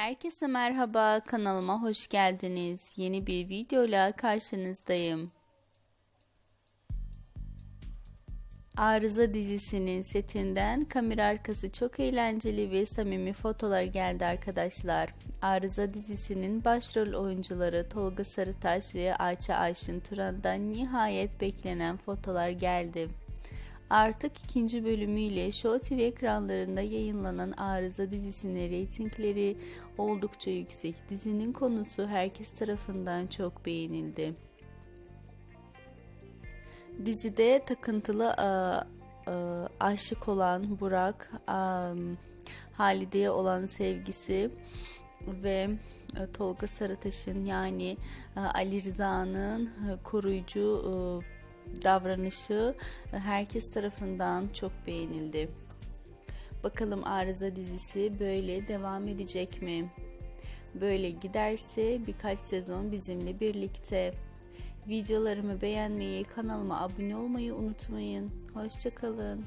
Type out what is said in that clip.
Herkese merhaba, kanalıma hoş geldiniz. Yeni bir videoyla karşınızdayım. Arıza dizisinin setinden kamera arkası çok eğlenceli ve samimi fotolar geldi arkadaşlar. Arıza dizisinin başrol oyuncuları Tolga Sarıtaş ve Ayça Ayşin Turan'dan nihayet beklenen fotolar geldi. Artık ikinci bölümüyle Show TV ekranlarında yayınlanan Arıza dizisinin reytingleri oldukça yüksek. Dizinin konusu herkes tarafından çok beğenildi. Dizide takıntılı a, a, aşık olan Burak, a, Halide'ye olan sevgisi ve e, Tolga Sarıtaş'ın yani Ali Rıza'nın e, koruyucu e, davranışı herkes tarafından çok beğenildi. Bakalım Arıza dizisi böyle devam edecek mi? Böyle giderse birkaç sezon bizimle birlikte. Videolarımı beğenmeyi, kanalıma abone olmayı unutmayın. Hoşçakalın.